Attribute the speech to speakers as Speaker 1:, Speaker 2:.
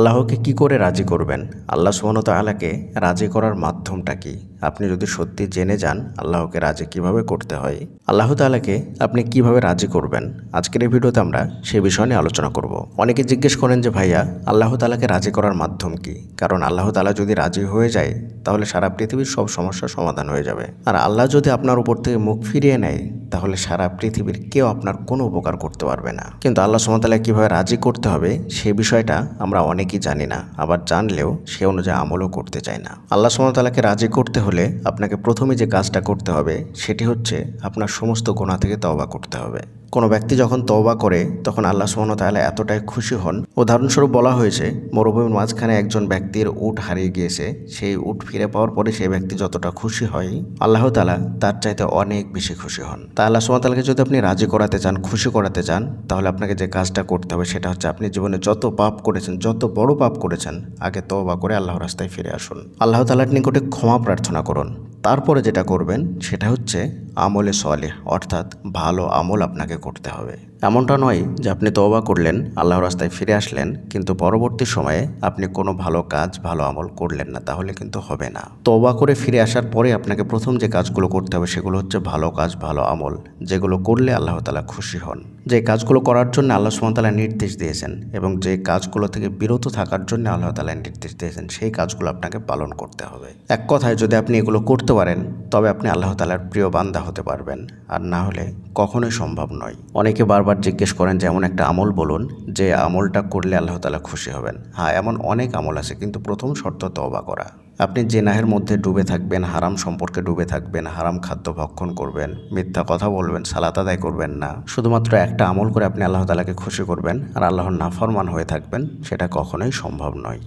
Speaker 1: আল্লাহকে কি করে রাজি করবেন? আল্লাহ সুবহানাহু আলাকে রাজি করার মাধ্যমটা কি? আপনি যদি সত্যি জেনে যান, আল্লাহকে রাজি কীভাবে করতে হয়? আল্লাহ তালাকে আপনি কীভাবে রাজি করবেন? আজকের এই ভিডিওতে আমরা সেই বিষয় নিয়ে আলোচনা করব। অনেকে জিজ্ঞেস করেন যে, ভাইয়া, আল্লাহ তালাকে রাজি করার মাধ্যম কি? কারণ আল্লাহ তাআলা যদি রাজি হয়ে যায়, তাহলে সারা পৃথিবীর সব সমস্যার সমাধান হয়ে যাবে। আর আল্লাহ যদি আপনার উপর থেকে মুখ ফিরিয়ে নেয় তাহলে সারা পৃথিবীর কেউ আপনার কোনো উপকার করতে পারবে না। কিন্তু আল্লাহ সুমতালা কীভাবে রাজি করতে হবে, সে বিষয়টা আমরা অনেকেই জানি না, আবার জানলেও সে অনুযায়ী আমলও করতে চায় না। আল্লাহ সুমতালাকে রাজি করতে হলে আপনাকে প্রথমে যে কাজটা করতে হবে, সেটি হচ্ছে আপনার সমস্ত গোনা থেকে তওবা করতে হবে। কোনো ব্যক্তি যখন তওবা করে, তখন আল্লাহ সুবহানাহু ওয়া তাআলা এতটাই খুশি হন। উদাহরণস্বরূপ বলা হয়েছে, মরুভূমির মাঝখানে একজন ব্যক্তির উট হারিয়ে গিয়েছে, সেই উট ফিরে পাওয়ার পরে সেই ব্যক্তি যতটা খুশি হয়, আল্লাহ তালা তার চাইতে অনেক বেশি খুশি হন। তা আল্লাহ সুবহানাহু ওয়া তাআলাকে যদি আপনি রাজি করাতে চান, খুশি করাতে চান, তাহলে আপনাকে যে কাজটা করতে হবে সেটা হচ্ছে আপনি জীবনে যত পাপ করেছেন, যত বড় পাপ করেছেন, আগে তওবা করে আল্লাহ রাস্তায় ফিরে আসুন। আল্লাহ তাআলার নিকটে ক্ষমা প্রার্থনা করুন। তারপরে যেটা করবেন সেটা হচ্ছে আমলে সলে অর্থাৎ ভালো আমল আপনাকে করতে হবে। এমনটা নয় যে আপনি তওবা করলেন, আল্লাহর রাস্তায় ফিরে আসলেন, কিন্তু পরবর্তী সময়ে আপনি কোনো ভালো কাজ, ভালো আমল করলেন না, তাহলে কিন্তু হবে না। তওবা করে ফিরে আসার পরে আপনাকে প্রথম যে কাজগুলো করতে হবে সেগুলো হচ্ছে ভালো কাজ, ভালো আমল, যেগুলো করলে আল্লাহ তালা খুশি হন। যে কাজগুলো করার জন্য আল্লাহ সুমতালা নির্দেশ দিয়েছেন এবং যে কাজগুলো থেকে বিরত থাকার জন্য আল্লাহ তালা নির্দেশ দিয়েছেন, সেই কাজগুলো আপনাকে পালন করতে হবে। এক কথায় যদি আপনি এগুলো করতে পারেন, তবে আপনি আল্লাহ তালার প্রিয় বান্দা হতে পারবেন, আর না হলে কখনোই সম্ভব নয়। অনেকে বারবার জিজ্ঞেস করেন যে, এমন একটা আমল বলুন যে আমলটা করলে আল্লাহ তালা খুশি হবেন। হ্যাঁ এমন অনেক আমল আছে, কিন্তু প্রথম শর্ত তওবা করা। আপনি জেনাহের মধ্যে ডুবে থাকবেন, হারাম সম্পর্কে ডুবে থাকবেন, হারাম খাদ্য ভক্ষণ করবেন, মিথ্যা কথা বলবেন, সালাত আদায় করবেন না, শুধুমাত্র একটা আমল করে আপনি আল্লাহ তালাকে খুশি করবেন আর আল্লাহর নাফরমান হয়ে থাকবেন, সেটা কখনোই সম্ভব নয়।